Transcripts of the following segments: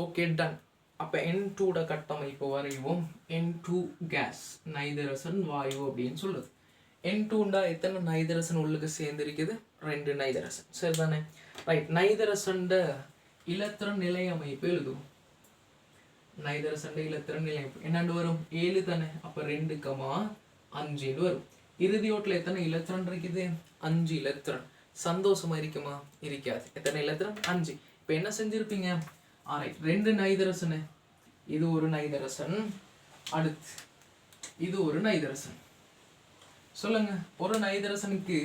Okay done அப்போ என் டூட கட்டமைப்பு வரைவோம் என் டூ கேஸ் நைதரசன் வாயு அப்படின்னு சொல்லுது. என் டூண்டா எத்தனை நைதரசன் உள்ளுக்கு சேர்ந்திருக்குது? ரெண்டு நைதரசன். சரி தானே ரைட் நைதரசன்ட இலத்திரன் நிலை அமைப்பு எழுதுவோம். நைதரசன்ட இலத்திரன் நிலை அமைப்பு. என்னண்டு வரும்? ஏழு தானே? அப்போ ரெண்டு கமா அஞ்சுன்னு வரும். இறுதி ஓட்டில் எத்தனை இலத்திரன் இருக்குது? அஞ்சு இலத்திரன். சந்தோஷமா இருக்குமா? இருக்காது. எத்தனை இலத்திரன்? அஞ்சு. இப்போ என்ன செஞ்சுருப்பீங்க? ஆரைட் ரெண்டு நைதரசனு. இது ஒரு நைதரசன். அடுத்து இது ஒரு நைதரசன். சொல்லுங்க ஒரு நைதரசனுக்கு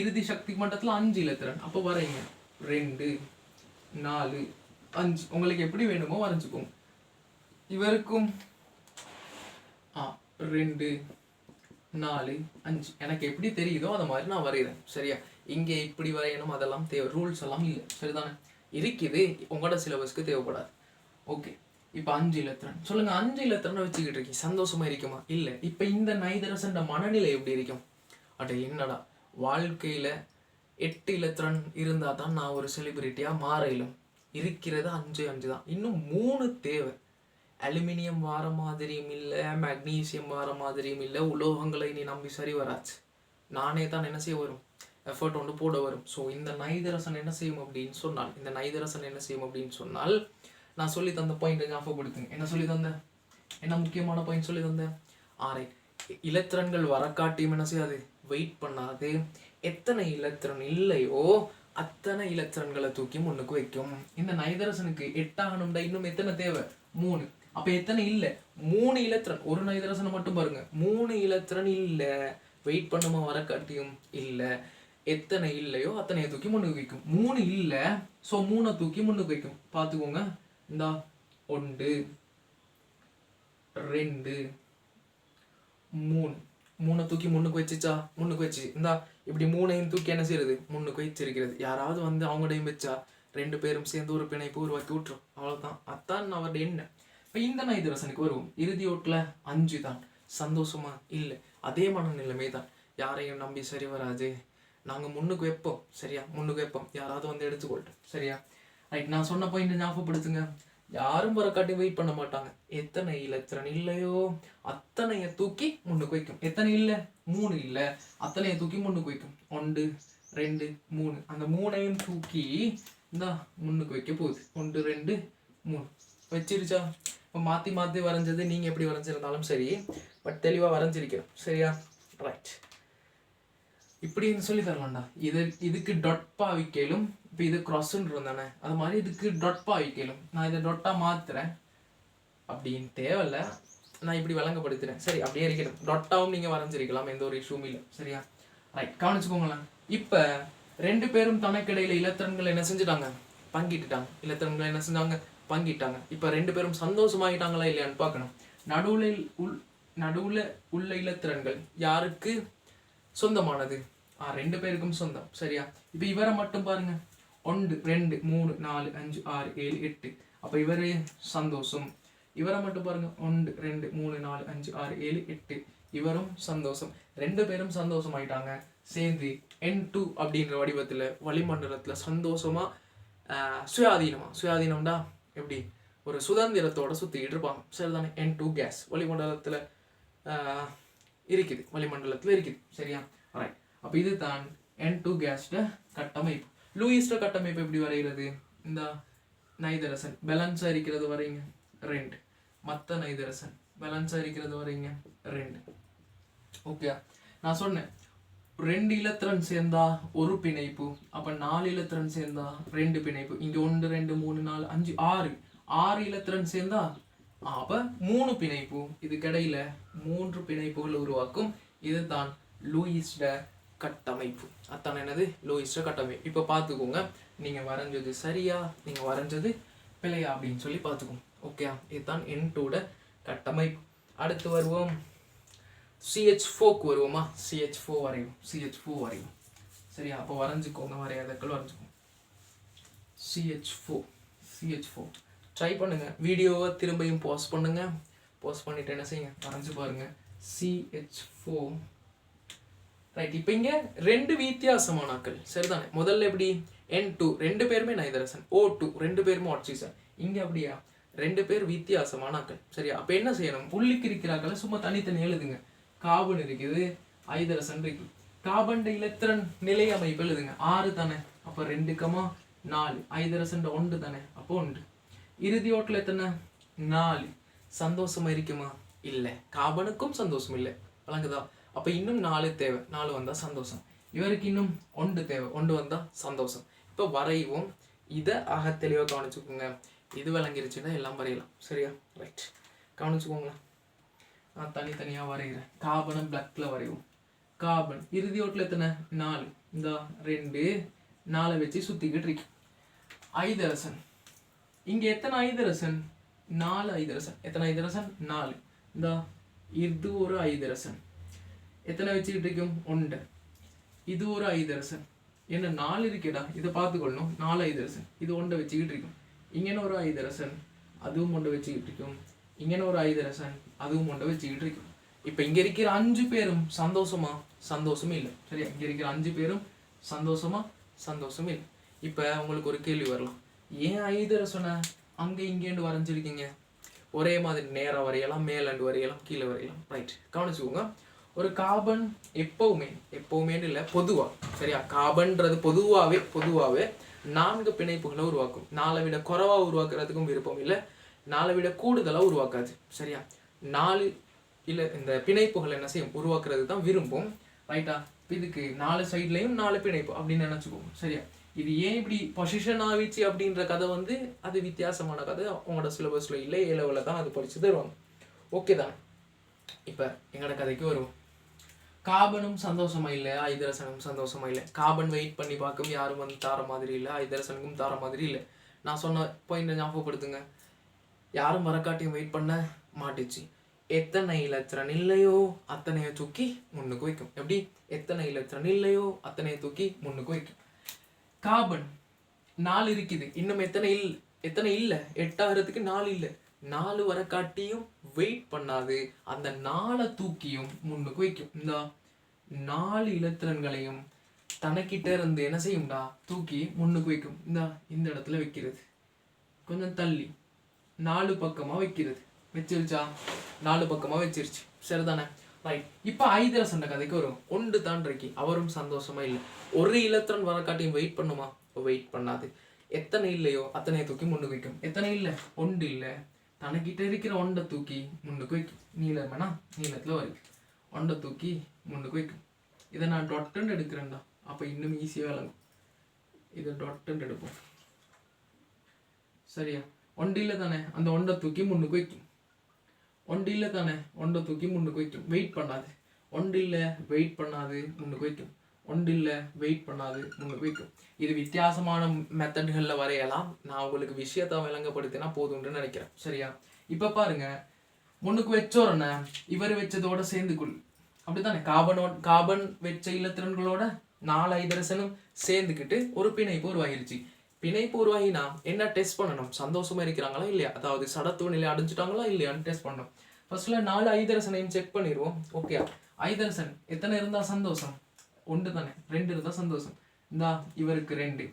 இறுதி சக்தி மட்டத்தில் அஞ்சு இலத்திரன். அப்போ வரைங்க. ரெண்டு நாலு அஞ்சு. உங்களுக்கு எப்படி வேணுமோ வரைஞ்சுக்கோங்க. இவருக்கும் ஆ ரெண்டு நாலு அஞ்சு. எனக்கு எப்படி தெரியுதோ அதை மாதிரி நான் வரைகிறேன். சரியா? இங்கே இப்படி வரையணும்? அதெல்லாம் தேவை ரூல்ஸ் எல்லாம் இல்லை. சரிதானே? இருக்குது. உங்களோட சிலபஸ்க்கு தேவைப்படாது. ஓகே இப்போ அஞ்சு இலத்திரன். சொல்லுங்க அஞ்சு இலத்திரன் வச்சுக்கிட்டு இருக்கீங்க. சந்தோஷமா இருக்குமா? இல்லை. இப்போ இந்த நைதரசன்ற மனநிலை எப்படி இருக்கும்? அட என்னடா. வாழ்க்கையில எட்டு இலத்திரன் இருந்தால் தான் நான் ஒரு செலிபிரிட்டியாக மாறையிலும் இருக்கிறது அஞ்சு அஞ்சு தான். இன்னும் மூணு தேவை. அலுமினியம் வார மாதிரியும் இல்லை மெக்னீசியம் வார மாதிரியும் இல்லை உலோகங்களை நீ நம்பி சரி வராச்சு நானே தான் என்ன செய்ய வரும்? எஃபர்ட் ஒன்று போட வரும். ஸோ இந்த நைதரசன் என்ன செய்யும் அப்படின்னு சொன்னால் இந்த நைதரசன் என்ன செய்யும் அப்படின்னு சொன்னால் நான் சொல்லி தந்த பாயிண்ட் ஞாபகப்படுத்துங்க. என்ன சொல்லி தந்தேன் என்ன முக்கியமான பாயிண்ட் சொல்லி தந்தேன் ஆரை இலத்திரன்கள் வரக்காட்டியும் என்ன செய்யாது? வெயிட் பண்ணாது. எத்தனை இலத்திரன் இல்லையோ அத்தனை இலத்திரன்களை தூக்கி முன்னுக்கு வைக்கும். இந்த நைதரசனுக்கு எட்டாகணும்டா இன்னும் எத்தனை தேவை? மூணு. அப்போ எத்தனை இல்லை? மூணு இலத்திரன். ஒரு நைதரசனை மட்டும் பாருங்க. மூணு இலத்திரன் இல்லை. வெயிட் பண்ணுமா வரக்காட்டியும் இல்லை. எத்தனை இல்லையோ அத்தனையை தூக்கி முன்னுக்கு வைக்கும். மூணு இல்லை சோ மூணை தூக்கி முன்னுக்கு வைக்கும். பார்த்துக்கோங்க. இந்தா ஒன்று ரெண்டு மூணு. மூணை தூக்கி முன்னுக்கு வச்சுச்சா? முன்னுக்கு வச்சு. இந்தா இப்படி மூணையும் தூக்கி என்ன செய்யறது முன்னுக்கு வச்சிருக்கிறது. யாராவது வந்து அவங்களையும் வச்சா ரெண்டு பேரும் சேர்ந்து ஒரு பிணைப்பு உருவாக்கி விட்டுரும் அவ்வளவுதான். அத்தான் அவருடைய என்ன இப்போ இந்த நைதரசனுக்கு வருவோம். இறுதி ஓட்டுல அஞ்சு தான் சந்தோஷமா? இல்லை. அதே மனநிலைமை தான் யாரையும் நம்பி சரி வராது. நாங்கள் முன்னுக்கு வைப்போம். சரியா? முன்னுக்கு வைப்போம். யாராவது வந்து எடுத்துக்கொள்ட்டு. சரியா? ரைட் நான் சொன்ன பாயிண்ட் ஞாபகப்படுத்துங்க. யாரும் வரக்காட்டி வெயிட் பண்ண மாட்டாங்க. எத்தனை இலத்திரன் இல்லையோ அத்தனையை தூக்கி முன்னுக்கு வைக்கும். எத்தனை இல்லை? மூணு இல்லை. அத்தனையை தூக்கி முன்னுக்கு வைக்கும். ஒன்று ரெண்டு மூணு. அந்த மூணையும் தூக்கி இந்தா முன்னுக்கு வைக்க போகுது. ஒன்று ரெண்டு மூணு. வச்சிருச்சா? இப்போ மாற்றி மாற்றி வரைஞ்சது நீங்கள் எப்படி வரைஞ்சிருந்தாலும் சரி பட் தெளிவாக வரைஞ்சிருக்கிறோம் சரியா? ரைட் இப்படின்னு சொல்லி தரலாம்டா. இது இதுக்கு டொட் பாவிக்கலும் இப்போ இது க்ராஸ்ன்னு இருந்தானே அது மாதிரி இதுக்கு டொட் பாவிக்கலும் நான் இதை டொட்டாக மாற்றுறேன் அப்படின்னு தேவையில்ல. நான் இப்படி வழங்கப்படுத்துகிறேன் சரி அப்படியே இருக்கட்டும் டொட்டாவும் நீங்கள் வரைஞ்சிருக்கலாம் எந்த ஒரு இஷ்யூமே இல்லை. சரியா? ரைட் கவனிச்சுக்கோங்களேன். இப்போ ரெண்டு பேரும் தனக்கிடையில் இலத்திரன்கள் என்ன செஞ்சுட்டாங்க? பங்கிட்டுட்டாங்க. இலத்திரன்கள் என்ன செஞ்சாங்க? பங்கிட்டாங்க. இப்போ ரெண்டு பேரும் சந்தோஷமாகிட்டாங்களா இல்லையான்னு பார்க்கணும். நடுவில் உள் நடுவில் உள்ள இலத்திரன்கள் யாருக்கு? சொந்தமானது. ஆ ரெண்டு பேருக்கும் சொந்தம். சரியா? இப்போ இவரை மட்டும் பாருங்க. ஒன்று ரெண்டு மூணு நாலு அஞ்சு ஆறு ஏழு எட்டு. அப்போ இவரே சந்தோஷம். இவரை மட்டும் பாருங்க. ஒன்று ரெண்டு மூணு நாலு அஞ்சு ஆறு ஏழு எட்டு. இவரும் சந்தோஷம். ரெண்டு பேரும் சந்தோஷம் ஆயிட்டாங்க சேர்ந்து என் டூ அப்படின்ற வடிவத்தில் வளிமண்டலத்தில் சந்தோஷமா சுயாதீனமாக சுயாதீனமா. சுயாதீனம்டா? எப்படி? ஒரு சுதந்திரத்தோட சுற்றிக்கிட்டு இருப்பாங்க. சரிதானே? என் டூ கேஸ் வளிமண்டலத்தில் ஆஹ், இருக்குது. வளிமண்டலத்தில் இருக்குது. சரியா? ரைட் இது இதுதான் என் டூ கேஸ்ட கட்டமைப்பு. லூயிஸ்ட கட்டமைப்பு எப்படி வரைகிறது? இந்த நைதரசன். பேலன்ஸாக இருக்கிறது வரைங்க. ரெண்டு. மற்ற நைதரசன். பேலன்ஸாக இருக்கிறது வரைங்க. ரெண்டு. ஓகே நான் சொன்னேன். ரெண்டு இலத்திரன் சேர்ந்தா ஒரு பிணைப்பு. அப்போ நாலு இலத்திரன் சேர்ந்தா ரெண்டு பிணைப்பு. இங்கே ஒன்று ரெண்டு மூணு நாலு அஞ்சு ஆறு. ஆறு இலத்திரன் சேர்ந்தா அப்போ மூணு பிணைப்பு இதுக்கிடையில் மூன்று பிணைப்புகள் உருவாக்கும். இதுதான் லூயிஸ்ட கட்டமைப்பு. அத்தான் என்னது? லூயிஸ்ட கட்டமைப்பு. இப்போ பார்த்துக்கோங்க நீங்கள் வரைஞ்சது சரியா? நீங்கள் வரைஞ்சது பிழையா அப்படின்னு சொல்லி பார்த்துக்கோங்க ஓகே இதுதான் என்டோட கட்டமைப்பு. அடுத்து வருவோம். சிஹெச் ஃபோக்கு வருவோமா? சிஹெச் ஃபோ வரையும் சிஹெச் ஃபோ வரையும் சரியா? அப்போ வரைஞ்சிக்கோங்க. வரையாதக்கள் வரைஞ்சிக்கோங்க. CH four CH four try பண்ணுங்கள் வீடியோவை திரும்பியும் போஸ்ட் பண்ணுங்கள் போஸ்ட் பண்ணிவிட்டு என்ன செய்யுங்க? வரைஞ்சி பாருங்கள் சிஹெச் ஃபோ ரைட் இப்போ இங்கே ரெண்டு வித்தியாசமான ஆக்கள் சரிதானே? முதல்ல எப்படி? என் டூ ரெண்டு பேருமே நைதரசன் ஓ டூ ரெண்டு பேருமே ஆக்சிஜன் இங்கே அப்படியா? ரெண்டு பேர் வித்தியாசமான ஆக்கள் சரியா? அப்போ என்ன செய்யணும்? புள்ளிக்கு இருக்கிறாக்களை சும்மா தனித்தனி எழுதுங்க. காபன் இருக்குது. ஐதரசன் இருக்கு. கார்பன் இலத்திரன் நிலை அமைப்பு எழுதுங்க. ஆறு தானே? அப்போ ரெண்டு கமா நாலு. ஐதரசன் ஒன்று தானே? அப்போ ஒன்று. இறுதி ஓட்டில் எத்தனை? நாலு. சந்தோஷமா இருக்குமா? இல்லை. காபனுக்கும் சந்தோஷம் இல்லை. வழங்குதா அப்போ இன்னும் நாலு தேவை. நாலு வந்தால் சந்தோஷம். இவருக்கு இன்னும் ஒன்று தேவை. ஒன்று வந்தால் சந்தோஷம். இப்போ வரைவோம். இதை ஆக தெளிவாக கவனிச்சுக்கோங்க. இது விளங்கிருச்சுன்னா எல்லாம் வரையலாம். சரியா? ரைட் கவனிச்சுக்கோங்களேன். நான் தனித்தனியாக வரைகிறேன். கார்பனும் பிளக்கில் வரைவோம். காபன். இறுதி ஓட்டில் எத்தனை? நாலு. இந்த ரெண்டு. நாலை வச்சு சுற்றிக்கிட்டு இருக்கு. ஐதரசன். இங்கே எத்தனை ஐதரசன்? நாலு ஐதரசன். எத்தனை ஐதரசன்? நாலு. இந்த இது ஒரு ஐதரசன். எத்தனை வச்சுக்கிட்டு இருக்கும்? ஒன்று. இது ஒரு ஐதரசன். என்ன நாலு இருக்கேடா. இதை பார்த்துக்கொள்ளணும். நாலு ஐதரசன். இது ஒன்றை வச்சுக்கிட்டு இருக்கும். இங்கன ஒரு ஐதரசன். அதுவும் ஒன்றை வச்சுக்கிட்டு இருக்கும். இங்கே ஒரு ஐதரசன். அதுவும் ஒன்றை வச்சுக்கிட்டு இருக்கும். இப்போ இங்கே இருக்கிற அஞ்சு பேரும் சந்தோஷமா? சந்தோஷமே இல்லை. சரியா? இங்கே இருக்கிற அஞ்சு பேரும் சந்தோஷமா? சந்தோஷமே இல்லை. இப்போ உங்களுக்கு ஒரு கேள்வி வரலாம். ஏன் ஐதர சொன்ன? அங்கே இங்கேண்டு வரைஞ்சிருக்கீங்க. ஒரே மாதிரி நேரம் வரையலாம் மேலண்டு வரையலாம் கீழே வரையலாம். ரைட் கவனிச்சுக்கோங்க. ஒரு கார்பன் எப்பவுமே எப்பவுமேன்னு இல்லை பொதுவாக சரியா? கார்பன்றது பொதுவாகவே பொதுவாகவே நான்கு பிணைப்புகளை உருவாக்கும். நாளை விட குறவாக உருவாக்குறதுக்கும் விருப்பம் இல்லை நாளை விட கூடுதலாக உருவாக்காது. சரியா? நாலு இல்லை இந்த பிணைப்புகள் என்ன செய்யும்? உருவாக்குறது தான் விரும்பும். ரைட்டா இதுக்கு நாலு சைட்லையும் நாலு பிணைப்பு அப்படின்னு நினச்சிக்கோங்க. சரியா? இது ஏன் இப்படி பொசிஷன் ஆகிச்சு அப்படின்ற கதை வந்து அது வித்தியாசமான கதை. உங்களோட சிலபஸில் இல்லை ஏ லெவலில் தான் அது படிச்சு தருவாங்க. ஓகே தான். இப்போ எங்களோட கதைக்கு வருவோம். காபனும் சந்தோஷமா இல்லை ஐதரசனும் சந்தோஷமா இல்லை. காபன் வெயிட் பண்ணி பார்க்கும் யாரும் வந்து தார மாதிரி இல்லை ஐதரசனுக்கும் தார மாதிரி இல்லை. நான் சொன்ன பாயிண்ட் ஞாபகப்படுத்துங்க. யாரும் மரக்காட்டியும் வெயிட் பண்ண மாட்டுச்சு. எத்தனை இலத்திரன் இல்லையோ அத்தனையை தூக்கி முன்னுக்கு வைக்கும். எப்படி? எத்தனை இலத்திரன் இல்லையோ அத்தனையை தூக்கி முன்னுக்கு வைக்கும். கார்பன் நாலு இருக்குது. இன்னும் எத்தனை இல் எத்தனை இல்லை? எட்டாகிறதுக்கு நாலு இல்லை. நாலு வர காட்டியும் வெயிட் பண்ணாது. அந்த நாலை தூக்கியும் முன்னுக்கு வைக்கும். இந்த நாலு இலத்திரன்களையும் தனக்கிட்ட இருந்து என்ன செய்யும்டா? தூக்கி முன்னுக்கு வைக்கும். இந்த இந்த இடத்துல வைக்கிறது. கொஞ்சம் தள்ளி. நாலு பக்கமாக வைக்கிறது. வச்சிருச்சா? நாலு பக்கமாக வச்சிருச்சு. சரிதானே? ரைட் இப்போ ஐதரசண்ட கதைக்கு வரும். ஒன்று தான் இருக்கி அவரும் சந்தோஷமா இல்லை. ஒரு இலத்திரன் வரக்காட்டியும் வெயிட் பண்ணுமா? வெயிட் பண்ணாது. எத்தனை இல்லையோ அத்தனையை தூக்கி முன்னுக்கு வைக்கும். எத்தனை இல்லை? ஒன்று இல்லை. தனக்கிட்ட இருக்கிற ஒண்டை தூக்கி முன்னுக்கு வைக்கும் நீளம் வேணா நீளத்துல வரைக்கும். ஒண்டை தூக்கி முன்னுக்கு வைக்கும் இதை நான் டொட்டுன்னு எடுக்கிறேன்டா. அப்போ இன்னும் ஈஸியாக விளங்கும். இதை டொட்டுன்னு எடுப்போம். சரியா? ஒண்டு இல்லை தானே? அந்த ஒண்டை தூக்கி முன்னுக்கு வைக்கும் ஒண்டு இல்லை தானே? ஒண்டை தூக்கி முன்னுக்கு வைக்கும் வெயிட் பண்ணாது. ஒண்டில்ல வெயிட் பண்ணாது முன்னுக்கு வைக்கும் ஒண்டில்ல வெயிட் பண்ணாது. உங்களுக்கு வைக்கும் இது வித்தியாசமான மெத்தட்களில் வரையலாம். நான் உங்களுக்கு விஷயத்தை விளங்கப்படுத்தினா போதும்னு நினைக்கிறேன். சரியா? இப்போ பாருங்க. முன்னுக்கு வச்சோரன இவர் வச்சதோட சேர்ந்துக்குள் அப்படித்தானே? கார்பனோட கார்பன் வச்ச இலத்திரன்களோட நாலு ஐதரசனும் சேர்ந்துக்கிட்டு ஒரு பிணைப்பு உருவாகிருச்சு. பிணைப்பு உருவாகினா என்ன டெஸ்ட் பண்ணணும்? சந்தோஷமா இருக்கிறாங்களா இல்லையா? அதாவது சடத்துவ நிலை அடைஞ்சிட்டாங்களா இல்லையான்னு டெஸ்ட் பண்ணணும். ஃபர்ஸ்ட்ல நாலு ஐதரசனையும் செக் பண்ணிடுவோம். ஓகே ஐதரசன் எத்தனை இருந்தா சந்தோஷம்? ஒன்று தானே ரெண்டு இருந்தால் சந்தோஷம். இந்தா இவருக்கு ரெண்டு.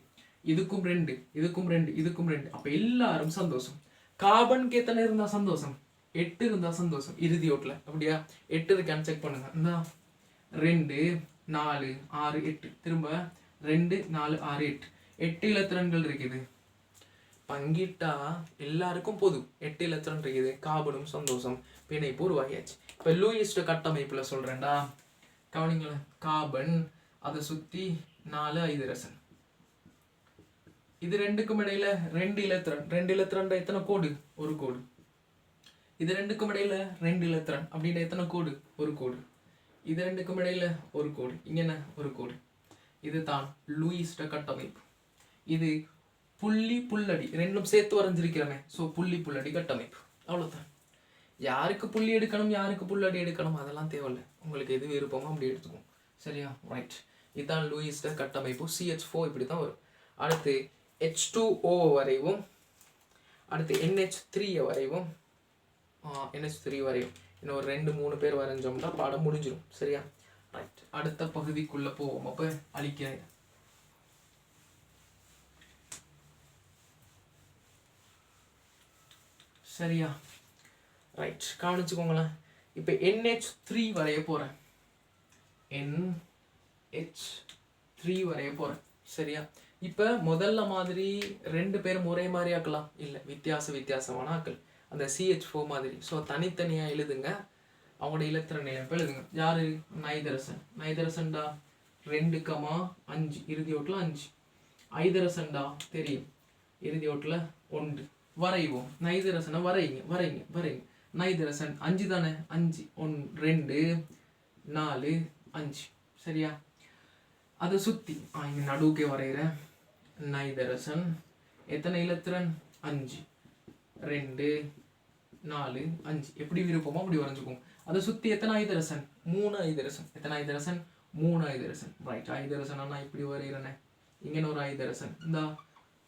இதுக்கும் ரெண்டு இதுக்கும் ரெண்டு இதுக்கும் ரெண்டு. அப்போ எல்லாரும் சந்தோஷம். கார்பனுக்கு எத்தனை இருந்தால் சந்தோஷம். எட்டு இருந்தால் சந்தோஷம். இறுதி ஓட்டில். அப்படியா? எட்டு இருக்கான்னு செக் பண்ணுங்க. இந்தா ரெண்டு நாலு ஆறு எட்டு. திரும்ப ரெண்டு நாலு ஆறு எட்டு. எட்டு இலத்திரன்கள் இருக்குது. பங்கிட்டா எல்லாருக்கும் பொது எட்டு இலத்திரன் இருக்குது. காபனும் சந்தோஷம். பிணைப்பு உருவாகியாச்சு. இப்போ லூயிஸ்ட கட்டமைப்பில் சொல்கிறேன்டா கவனிங்களேன் கார்பன் அதை சுற்றி நாலு ஐதரசன் இது ரெண்டுக்கும் இடையில ரெண்டு இலத்திரன். ரெண்டு இலத்திரன் எத்தனை கோடு? ஒரு கோடு. இது ரெண்டுக்கும் இடையில ரெண்டு இலத்திரன். அப்படின்ற எத்தனை கோடு? ஒரு கோடு. இது ரெண்டுக்கும் இடையில ஒரு கோடு. இங்க ஒரு கோடு. இது தான் லூயிஸ்ட கட்டமைப்பு. இது புள்ளி புள்ளடி. ரெண்டும் சேர்த்து வரைஞ்சிருக்கிறமே. ஸோ புள்ளி புள்ளடி கட்டமைப்பு. அவ்வளோதான் யாருக்கு புள்ளி எடுக்கணும் யாருக்கு புள்ளடி எடுக்கணும்? அதெல்லாம் தேவையில்லை. உங்களுக்கு எது விருப்பமோ அப்படி எடுத்துக்கும் சரியா? ரைட் இதுதான் லூயிஸ்ட கட்டமைப்பு. சிஹெச் ஃபோ இப்படி தான் வரும். அடுத்து ஹெச் டூ ஓ வரைவும் அடுத்து என்ஹெச் த்ரீயை வரைவும் என்ஹெச் த்ரீ வரையும். இன்னும் ஒரு ரெண்டு மூணு பேர் வரைஞ்சோம்னா பாடம் முடிஞ்சிடும் சரியா? ரைட் அடுத்த பகுதிக்குள்ளே போவோம். அப்போ அழிக்கிறேன். சரியா? ரைட் கவனிச்சுக்கோங்களேன். இப்போ என்ஹெச் த்ரீ வரைய போகிறேன் என்ஹெச் த்ரீ வரைய போகிறேன் சரியா? இப்போ முதல்ல மாதிரி ரெண்டு பேரும் ஒரே மாதிரி ஆக்கலாம். இல்லை வித்தியாச வித்தியாசமான ஆக்கள். அந்த சிஹெச் ஃபோ மாதிரி. ஸோ தனித்தனியாக எழுதுங்க. அவங்களோட இலத்திர நிலையப்ப எழுதுங்க. யார்? நைதரசன் நைதரசன்டா ரெண்டு கமா அஞ்சு. இறுதி ஓட்டில் அஞ்சு. ஐதரசன்டா தெரியும். இறுதி ஓட்டில் ஒன்று. வரைவோம். நைதரசனை வரைங்க வரைங்க வரைங்க நைதரசன் அஞ்சு தானே? அஞ்சு. ஒன் ரெண்டு நாலு அஞ்சு. சரியா? அதை சுற்றி இங்கே நடுவுக்கே வரைகிறேன். நைதரசன் எத்தனை இலத்திரன்? அஞ்சு. ரெண்டு நாலு அஞ்சு. எப்படி விருப்பமோ அப்படி வரைஞ்சுக்கும் அதை சுற்றி எத்தனை ஐதரசன் மூணு ஐதரசன் எத்தனை ஐதரசன் மூணு ஐதரசன் ரைட் ஐதரசன் நான் இப்படி வரைகிறேனே. இங்கே ஒரு ஐதரசன் இந்தா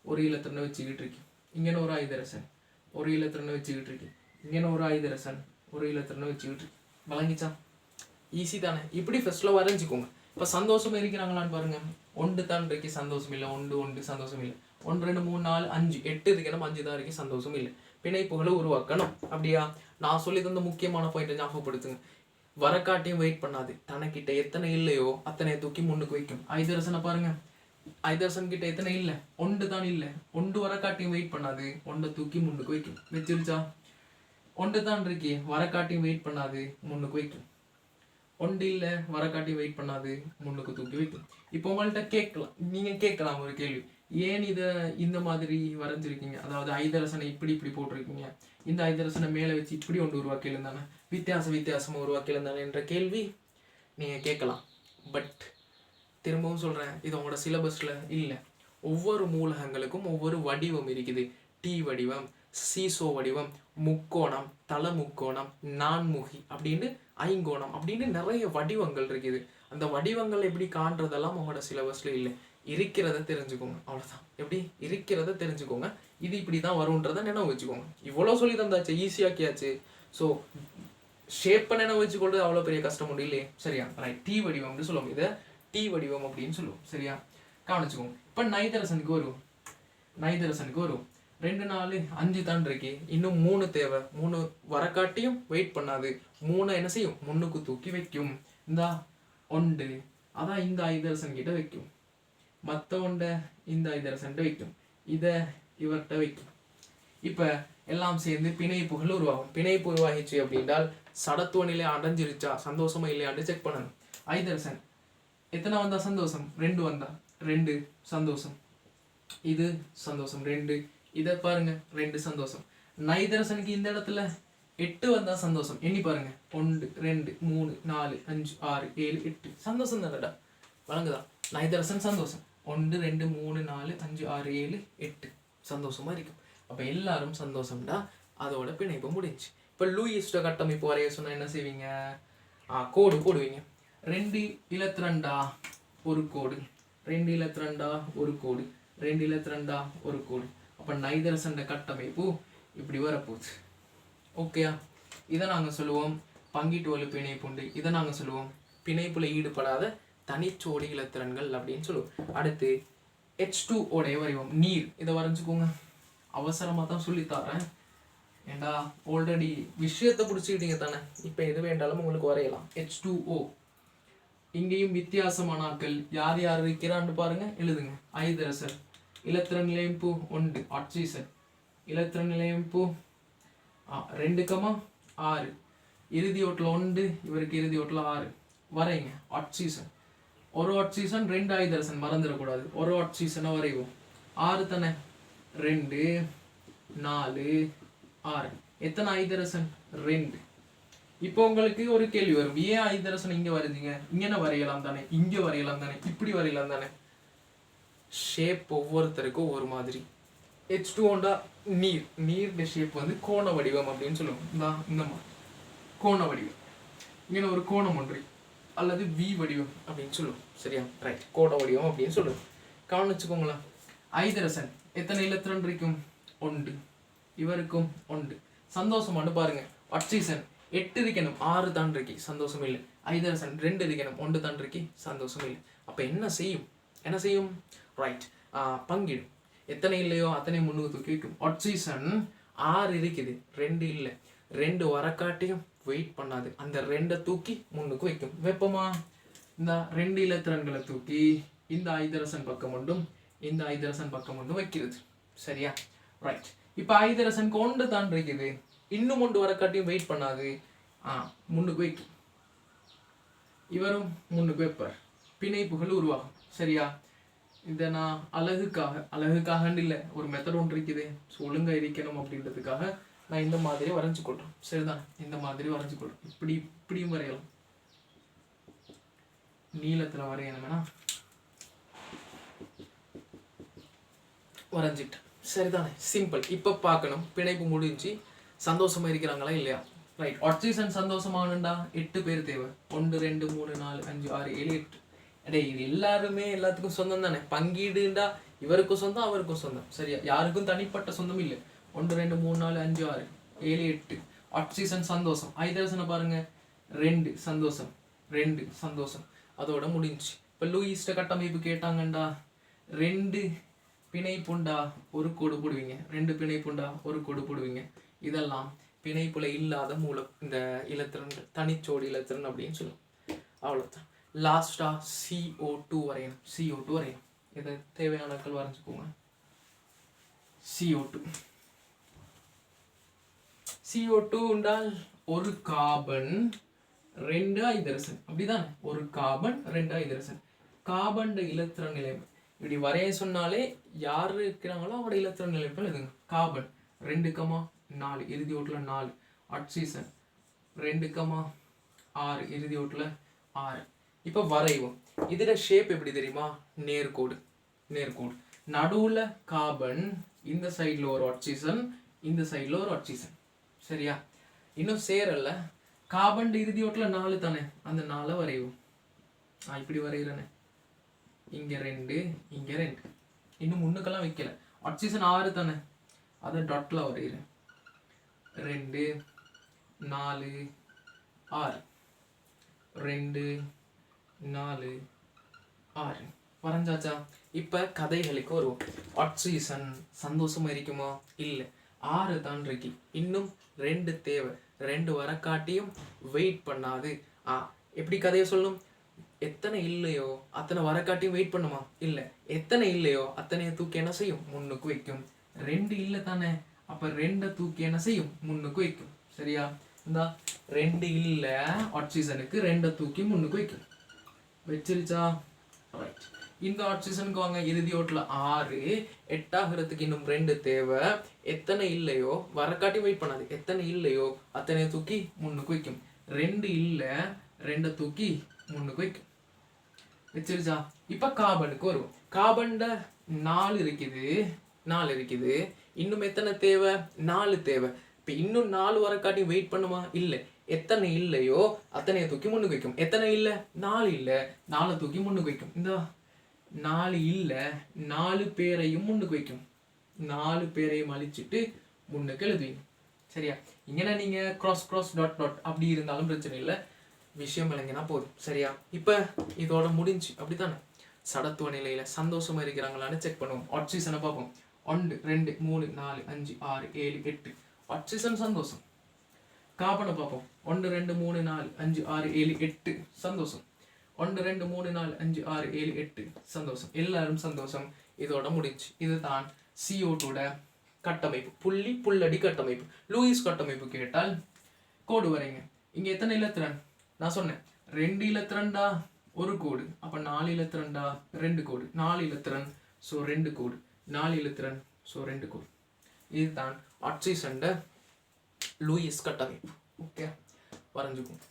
ஒரு இலத்திரனை வச்சுக்கிட்டு இருக்கேன். இங்கே ஒரு ஐதரசன் ஒரு இலத்திரனை வச்சுக்கிட்டு இருக்கேன். இங்கே ஒரு ஐதரசன் ஒரு இலத்திரனை வச்சுக்கிட்டு இருக்கேன் வழங்கிச்சா ஈஸி தானே. இப்படி ஃபஸ்ட்டில் வரைஞ்சிக்கோங்க. இப்போ சந்தோஷம் இருக்கிறாங்களான்னு பாருங்க. ஒன்று தான் இருக்கு சந்தோஷம் இல்லை. ஒன்று ஒன்று சந்தோஷம் இல்லை. ஒன்று ரெண்டு மூணு நாலு அஞ்சு. எட்டு இருக்கணும் அஞ்சு தான் இருக்கு. சந்தோஷம் இல்லை. பிணைப்புகளை உருவாக்கணும். அப்படியா? நான் சொல்லி தந்த முக்கியமான பாயிண்ட் ஞாபகப்படுத்துங்க. வரக்காட்டியும் வெயிட் பண்ணாது. தனக்கிட்ட எத்தனை இல்லையோ அத்தனை தூக்கி முன்னுக்கு வைக்கும். ஐதரசனை பாருங்க. ஐதரசன் கிட்ட எத்தனை இல்லை? ஒன்று தான் இல்லை. ஒன்று வரக்காட்டியும் வெயிட் பண்ணாது. ஒன்றை தூக்கி முன்னுக்கு வைக்கும். வச்சிருச்சா ஒன்று தான் இருக்கே வரக்காட்டியும் வெயிட் பண்ணாது முன்னுக்கு வைக்கும். ஒன்று இல்லை வரக்காட்டி வெயிட் பண்ணாது முன்னுக்கு தூக்கி வைக்கும். இப்போ உங்கள்கிட்ட கேட்கலாம் நீங்கள் கேட்கலாம் ஒரு கேள்வி. ஏன் இதை இந்த மாதிரி வரைஞ்சிருக்கீங்க? அதாவது ஐதரசனை இப்படி இப்படி போட்டிருக்கீங்க. இந்த ஐதரசனை மேலே வச்சு இப்படி ஒன்று உருவாக்கியிருந்தானே தானே? வித்தியாசமாக வித்தியாசமா உருவாக்கியிருந்தானே என்ற கேள்வி நீங்கள் கேட்கலாம். பட் திரும்பவும் சொல்கிறேன் இது உங்களோட சிலபஸில் இல்லை. ஒவ்வொரு மூலகங்களுக்கும் ஒவ்வொரு வடிவம் இருக்குது. டி வடிவம் சீசோ வடிவம் முக்கோணம் தல முக்கோணம் நான்முகி அப்படின்னு ஐங்கோணம் அப்படின்னு நிறைய வடிவங்கள் இருக்குது. அந்த வடிவங்கள் எப்படி காண்றதெல்லாம் உங்களோட சிலபஸ்ல இல்லை. இருக்கிறத தெரிஞ்சுக்கோங்க. அவ்வளோதான் எப்படி? இருக்கிறத தெரிஞ்சுக்கோங்க. இது இப்படி தான் வரும்ன்றதை நினைவு வச்சுக்கோங்க. இவ்வளோ சொல்லி தந்தாச்சு. ஈஸியாக்கியாச்சு ஸோ ஷேப்பை நினைவு வச்சுக்கொள்றது அவ்வளோ பெரிய கஷ்டம் ஒன்றும் இல்லையே. சரியா? ரைட் டி வடிவம்னு சொல்லுவோம். இதை டி வடிவம் அப்படின்னு சொல்லுவோம். சரியா? கவனிச்சுக்கோங்க. இப்போ நைதரசனுக்கு வரும். நைதரசனுக்கு வரும். ரெண்டு நாலு அஞ்சு தான் இருக்கு. இன்னும் மூணு தேவை. மூணு வரக்காட்டியும் வெயிட் பண்ணாது. மூணு என்ன செய்யும்? முன்னுக்கு தூக்கி வைக்கும். இந்தா ஒன்று அதான் இந்த ஐதரசன் கிட்ட வைக்கும். மற்ற ஒன்றை இந்த ஐதரசன்ட்ட வைக்கும். இதை இவர்கிட்ட வைக்கும். இப்போ எல்லாம் சேர்ந்து பிணைப்புகள் உருவாகும். பிணைப்பு உருவாகிச்சு அப்படின்றால் சடத்துவ நிலை அடைஞ்சிருச்சா? சந்தோஷமா இல்லையான்னு செக் பண்ணணும். ஐதரசன் எத்தனை வந்தா சந்தோஷம்? ரெண்டு வந்தா. ரெண்டு சந்தோஷம். இது சந்தோஷம். ரெண்டு இதை பாருங்க ரெண்டு சந்தோஷம். நைதரசனுக்கு இந்த இடத்துல எட்டு வந்தால் சந்தோஷம். எண்ணி பாருங்க. ஒன்று ரெண்டு மூணு நாலு அஞ்சு ஆறு ஏழு எட்டு. சந்தோஷம் தானடா வழங்குதா நைதரசன் சந்தோஷம். ஒன்று ரெண்டு மூணு நாலு அஞ்சு ஆறு ஏழு எட்டு. சந்தோஷமா இருக்கும். அப்போ எல்லாரும் சந்தோஷம்டா. அதோட பிணைப்பு முடிஞ்சு. இப்போ லூயிஸ்ட கட்டமைப்பு வரைய சொன்னால் என்ன செய்வீங்க? ஆ கோடு போடுவீங்க. ரெண்டு இலத்திரண்டா ஒரு கோடு. ரெண்டு இலத்து ரெண்டா? ஒரு கோடு. ரெண்டு இலத்து ரெண்டா? ஒரு கோடு. அப்போ நைதர் சண்டை கட்டமைப்பு இப்படி வரப்போகுது. ஓகேயா இதை நாங்கள் சொல்லுவோம். பங்கீட்டு வலு பிணைப்புண்டு இதை நாங்கள் சொல்லுவோம். பிணைப்புல ஈடுபடாத தனிச்சோடி இலத்திரன்கள் அப்படின்னு சொல்லுவோம். அடுத்து ஹெச் டூ ஓடைய வரைவோம் நீர். இதை வரைஞ்சிக்கோங்க. அவசரமாக தான் சொல்லித்தரேன் ஏண்டா ஆல்ரெடி விஷயத்தை பிடிச்சிக்கிட்டீங்க தானே? இப்போ எது வேண்டாலும் உங்களுக்கு வரையலாம். ஹெச் டூ ஓ இங்கேயும் வித்தியாசமான ஆட்கள். யார் யார் இருக்கிறான்னு பாருங்கள் எழுதுங்க. ஐதரசர். இலத்திர நிலையம்பு ஒன்று ஆக்சிசன் இலத்திர நிலையம்பு ஆ ரெண்டு கமா ஆறு. இறுதி ஓட்டில் ஒன்று இவருக்கு இறுதி ஓட்டில் ஆறு. வரைங்க ஆக்சிசன் ஒரு ஆக்சிசன் ரெண்டு ஐதரசன் மறந்துடக்கூடாது. ஒரு ஆக்சிசனை வரைவோம். ஆறு தானே? ரெண்டு நாலு ஆறு. எத்தனை ஐதரசன் ரெண்டு. இப்போ உங்களுக்கு ஒரு கேள்வி வரும். ஏன் ஐதரசன் இங்கே வருதுங்க இங்கே வரையலாம் தானே? இங்கே வரையலாம் தானே? இப்படி வரையலாம் தானே? ஷேப் ஒவ்வொருத்தருக்கும் ஒரு மாதிரி. ஹெச் டூ ஹோண்டா நீர். நீர் ஷேப் வந்து கோண வடிவம் அப்படின்னு சொல்லுவோம் இந்தா இந்த மாதிரி. கோண வடிவம். இங்கே ஒரு கோணம் ஒன்று. அல்லது வி வடிவம் அப்படின்னு சொல்லுவோம். சரியா? ரைட் கோண வடிவம் அப்படின்னு சொல்லுவோம். கவனிச்சுக்கோங்களேன். ஐதரசன் எத்தனை இலத்திரன் இருக்கும்? ஒன்று. இவருக்கும் ஒன்று. சந்தோஷமானு பாருங்க. வட்சீசன் எட்டு இருக்கணும் ஆறு தான் இருக்கி. சந்தோஷம் இல்லை. ஐதரசன் ரெண்டு இருக்கணும் ஒன்று தான் இருக்கி. சந்தோஷம் இல்லை. அப்போ என்ன செய்யும்? என்ன செய்யும்? ரைட் பங்கிடும். எத்தனை இல்லையோ அத்தனை முன்னுக்கு தூக்கி வைக்கும் ஆக்சிஜன் ஆறு இருக்குது. ரெண்டு இல்லை. ரெண்டு வரக்காட்டியும் வெயிட் பண்ணாது. அந்த ரெண்டை தூக்கி முன்னுக்கு வைக்கும். வெப்பமா? இந்த ரெண்டு இலத்திரன்களை தூக்கி இந்த ஐதரசன் பக்கம் ஒன்றும் இந்த ஐதரசன் பக்கம் ஒன்றும் வைக்கிறது. சரியா? ரைட் இப்போ ஐதரசன் கொண்டு தான் இருக்குது. இன்னும் ஒன்று வரக்காட்டியும் வெயிட் பண்ணாது. ஆ முன்னுக்கு வைக்கும். இவரும் முன்னுக்கு வைப்பார். பிணைப்புகள் உருவாகும். சரியா? இதை நான் அழகுக்காக அழகுக்காகன்னு இல்லை ஒரு மெத்தட் ஒன்று இருக்குது. ஸோ ஒழுங்காக இருக்கணும் அப்படின்றதுக்காக நான் இந்த மாதிரி வரைஞ்சு கொள்றேன். சரிதான்? இந்த மாதிரி வரைஞ்சு கொள்றேன். இப்படி இப்படியும் வரையலாம். நீளத்தில் வரையணும்னா? வரைஞ்சிட்டேன். சரிதானே? சிம்பிள் இப்போ பார்க்கணும். பிணைப்பு முடிஞ்சு சந்தோஷமா இருக்கிறாங்களா இல்லையா? ரைட் ஆக்சிஜன் சந்தோஷமானுண்டா எட்டு பேர் தேவை. ஒன்று ரெண்டு மூணு நாலு அஞ்சு ஆறு ஏழு எட்டு. அடே இது எல்லாருமே எல்லாத்துக்கும் சொந்தம் தானே? பங்கீடுண்டா இவருக்கும் சொந்தம் அவருக்கும் சொந்தம். சரியா? யாருக்கும் தனிப்பட்ட சொந்தம் இல்லை. ஒன்று ரெண்டு மூணு நாலு அஞ்சு ஆறு ஏழு எட்டு. ஆக்சிஜன் சந்தோஷம். ஐதரசனை பாருங்க. ரெண்டு சந்தோஷம். ரெண்டு சந்தோஷம். அதோட முடிஞ்சு இப்போ லூயிஸ்ட கட்டமைப்பு கேட்டாங்கண்டா. ரெண்டு பிணைப்புண்டா ஒரு கோடு போடுவீங்க. ரெண்டு பிணைப்புண்டா ஒரு கோடு போடுவீங்க. இதெல்லாம் பிணைப்புல இல்லாத மூலம் இந்த இலத்திரன் தனிச்சோடு இலத்திரன் அப்படின்னு சொல்லுவோம். அவ்வளோதான் லாஸ்டா சிஓ டூ வரையணும். சிஓ டூ வரையணும். இதை தேவையானக்கள் வரைஞ்சிக்கோங்க சிஓ டூ சிஓ டூ என்றால் ஒரு கார்பன் ரெண்டு ஐதரசன் அப்படிதானே? ஒரு கார்பன் ரெண்டு ஐதரசன் கார்பன் இலத்திரன் நிலையம் இப்படி வரைய சொன்னாலே யார் இருக்கிறாங்களோ அவரோட இலத்திரன் நிலையங்கள் எதுங்க கார்பன் ரெண்டு கமா நாலு. இறுதி ஓட்டில் நாலு. ஆக்சிஜன் ரெண்டு கமா ஆறு. இறுதி ஓட்டில் ஆறு. இப்போ வரைவோம். இதில் ஷேப் எப்படி தெரியுமா? நேர்கோடு நேர்கோடு நடுவில் கார்பன் இந்த சைடில் ஒரு ஆக்சிஜன் இந்த சைடில் ஒரு ஆக்சிஜன் சரியா? இன்னும் சேரல. கார்பன் இறுதி ஓட்டில் நாலு தானே? அந்த நாலை வரைவோம். நான் இப்படி வரைகிறேனே இங்கே ரெண்டு இங்கே ரெண்டு. இன்னும் முன்னுக்கெல்லாம் வைக்கல. ஆக்சிஜன் ஆறு தானே? அதை டாட்டில் வரைகிறேன் ரெண்டு நாலு ஆறு. ரெண்டு நாலு ஆறு. வரைஞ்சாச்சா இப்போ கதைகளுக்கு வருவோம். ஆக்சிஜன் சந்தோஷமா இருக்குமா? இல்லை. ஆறு தான் இருக்கு இன்னும் ரெண்டு தேவை. ரெண்டு வரக்காட்டியும் வெயிட் பண்ணாது. ஆ எப்படி கதையை சொல்லும் எத்தனை இல்லையோ அத்தனை வரக்காட்டியும் வெயிட் பண்ணுமா? இல்லை. எத்தனை இல்லையோ அத்தனைய தூக்கி என்ன செய்யும்? முன்னுக்கு வைக்கும். ரெண்டு இல்லை தானே? அப்போ ரெண்டை தூக்கி என்ன செய்யும்? முன்னுக்கு வைக்கும். சரியா? இந்தா ரெண்டு இல்லை ஆக்சிஜனுக்கு ரெண்டை தூக்கி முன்னுக்கு வைக்கும். வச்சிருச்சா ரைட் இந்த ஆக்சிஜனுக்கு வாங்க இறுதி ஓட்டில் ஆறு எட்டாகிறதுக்கு இன்னும் ரெண்டு தேவை. எத்தனை இல்லையோ வரக்காட்டி வெயிட் பண்ணாது. எத்தனை இல்லையோ அத்தனை தூக்கி முன்னுக்கு வைக்கும். ரெண்டு இல்லை ரெண்டை தூக்கி முன்னுக்கு வைக்கும். வச்சிருச்சா இப்போ காபனுக்கு வருவோம். கார்பன்ட நாலு இருக்குது நாலு இருக்குது. இன்னும் எத்தனை தேவை? நாலு தேவை. இப்போ இன்னும் நாலு வரக்காட்டி வெயிட் பண்ணுமா? இல்லை. எத்தனை இல்லையோ அத்தனையை தூக்கி முன்னுக்கு வைக்கும். எத்தனை இல்லை? நாலு இல்லை. நாலு தூக்கி முன்னுக்கு வைக்கும். இந்த நாலு இல்லை நாலு பேரையும் முன்னுக்கு வைக்கும். நாலு பேரையும் அழிச்சிட்டு முன்னுக்கு எழுதுவீங்க சரியா? இங்கன்னா நீங்கள் க்ராஸ் க்ராஸ் டாட் டாட் அப்படி இருந்தாலும் பிரச்சனை இல்லை. விஷயம் விளங்கினா போதும். சரியா? இப்போ இதோட முடிஞ்சு. அப்படித்தானே? சடத்துவ நிலையில் சந்தோஷமாக இருக்கிறாங்களான்னு செக் பண்ணுவோம். ஆக்சிஜனை பார்ப்போம். ஒன்று ரெண்டு மூணு நாலு அஞ்சு ஆறு ஏழு எட்டு. ஆக்சிஜன் சந்தோஷம். காப்பனை பார்ப்போம். ஒன்று ரெண்டு மூணு நாலு அஞ்சு ஆறு ஏழு எட்டு. சந்தோஷம். ஒன்று ரெண்டு மூணு நாலு அஞ்சு ஆறு ஏழு எட்டு. சந்தோஷம். எல்லாரும் சந்தோஷம். இதோட முடிஞ்சு. இதுதான் CO2 கட்டமைப்பு. புள்ளி புல்லடி கட்டமைப்பு. லூயிஸ் கட்டமைப்பு கேட்டால் கோடு வரைங்க. இங்கே எத்தனை இலத்திரன்? நான் சொன்னேன். ரெண்டு இலத்திரண்டா ஒரு கோடு. அப்போ நாலு இலத்திரண்டா ரெண்டு கோடு. நாலு இலத்திரன் ஸோ ரெண்டு கோடு. நாலு இலத்திரன் ஸோ ரெண்டு கோடு. இதுதான் ஆக்சிஜன்ட லூயிஸ் கட்டமைப்பு. ஓகே வரைஞ்சுக்கும்